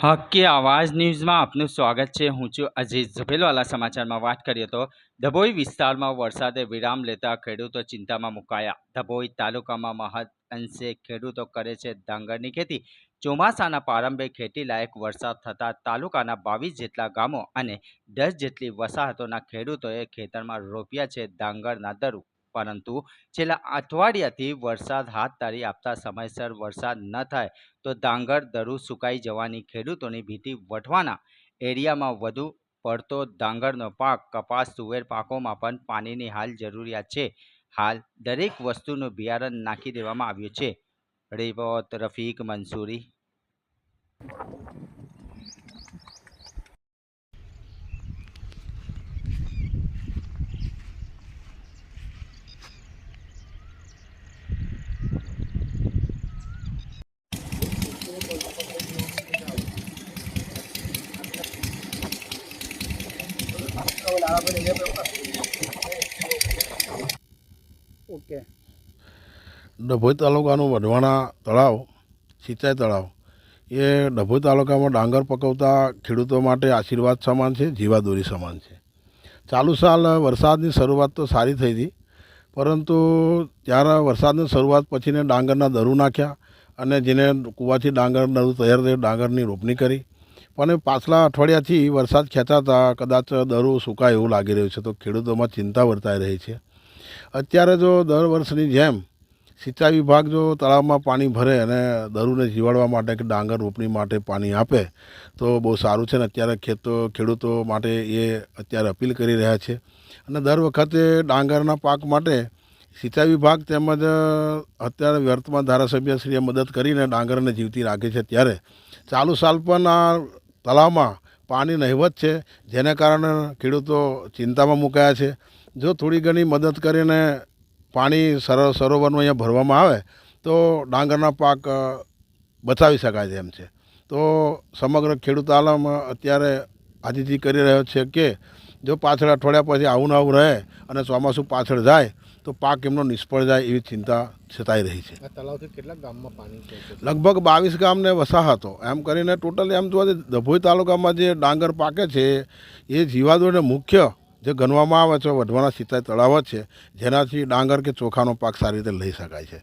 હક્કી આવાજ ન્યૂઝમાં આપનું સ્વાગત છે. હું છું અજીત ઝભેલવાલા સમાચારમાં વાત કરીએ તો ડભોઈ વિસ્તારમાં વરસાદે વિરામ લેતા ખેડૂતો ચિંતામાં મુકાયા. ડભોઈ તાલુકામાં મહદ અંશે ખેડૂતો કરે છે ડાંગરની ખેતી. ચોમાસાના પ્રારંભે ખેતીલાયક વરસાદ થતાં તાલુકાના બાવીસ જેટલા ગામો અને દસ જેટલી વસાહતોના ખેડૂતોએ ખેતરમાં રોપ્યા છે ડાંગરના દરું. પરંતુ છેલ્લા અઠવાડિયાથી વરસાદ હાથ તારી આપતા સમયસર વરસાદ ન થાય તો ડાંગર, દરું સુકાઈ જવાની ખેડૂતોની ભીતિ વઢવાના એરિયામાં વધુ પડતો ડાંગરનો પાક, કપાસ, તુવેર પાકોમાં પણ પાણીની હાલ જરૂરિયાત છે. હાલ દરેક વસ્તુનું બિયારણ નાખી દેવામાં આવ્યું છે. રિપોર્ટ રફીક મંસૂરી. ઓકે. ડભોઈ તાલુકાનું વઢવાણા તળાવ, સિંચાઈ તળાવ, એ ડભોઈ તાલુકામાં ડાંગર પકવતા ખેડૂતો માટે આશીર્વાદ સમાન છે, જીવાદોરી સમાન છે. ચાલુ સાલ વરસાદની શરૂઆત તો સારી થઈ હતી, પરંતુ ત્યારે વરસાદની શરૂઆત પછીને ડાંગરના દરું નાખ્યા અને જેને કૂવાથી ડાંગર દરું તૈયાર થયું, ડાંગરની રોપણી કરી. પણ પાછલા અઠવાડિયાથી વરસાદ ખેંચાતા કદાચ દરો સુકાય એવું લાગી રહ્યું છે, તો ખેડૂતોમાં ચિંતા વર્તાઈ રહી છે. અત્યારે જો દર વર્ષની જેમ સિંચાઈ વિભાગ જો તળાવમાં પાણી ભરે અને દરુને જીવાડવા માટે કે ડાંગર રોપણી માટે પાણી આપે, તો બહુ સારું છે ને અત્યારે ખેતો, ખેડૂતો માટે એ અત્યારે અપીલ કરી રહ્યા છે. અને દર વખતે ડાંગરના પાક માટે સિંચાઈ વિભાગ તેમજ અત્યારે વર્તમાન ધારાસભ્યશ્રીએ મદદ કરીને ડાંગરને જીવતી રાખે છે. ત્યારે ચાલુ સાલ પણ આ તળાવમાં પાણી નહિવત છે, જેને કારણે ખેડૂતો ચિંતામાં મુકાયા છે. જો થોડી ઘણી મદદ કરીને પાણી સર, સરોવરનું અહીંયા ભરવામાં આવે, તો ડાંગરના પાક બચાવી શકાય છે એમ છે. તો સમગ્ર ખેડૂત આલમ અત્યારે આજીજી કરી રહ્યો છે કે, જો પાછળ અઠવાડિયા પછી આવું ને આવું રહે અને ચોમાસું પાછળ જાય તો પાક એમનો નિષ્ફળ જાય એવી ચિંતા સતાઈ રહી છે. તળાવથી કેટલા ગામમાં પાણી લગભગ બાવીસ ગામને વસાહતો એમ કરીને ટોટલ એમ જોવા જઈએ ડભોઈ તાલુકામાં જે ડાંગર પાકે છે એ જીવાદોને મુખ્ય જે ગણવામાં આવે છે વઢવાણા સિંચાઈ તળાવ જ છે જેનાથી ડાંગર કે ચોખાનો પાક સારી રીતે લઈ શકાય છે.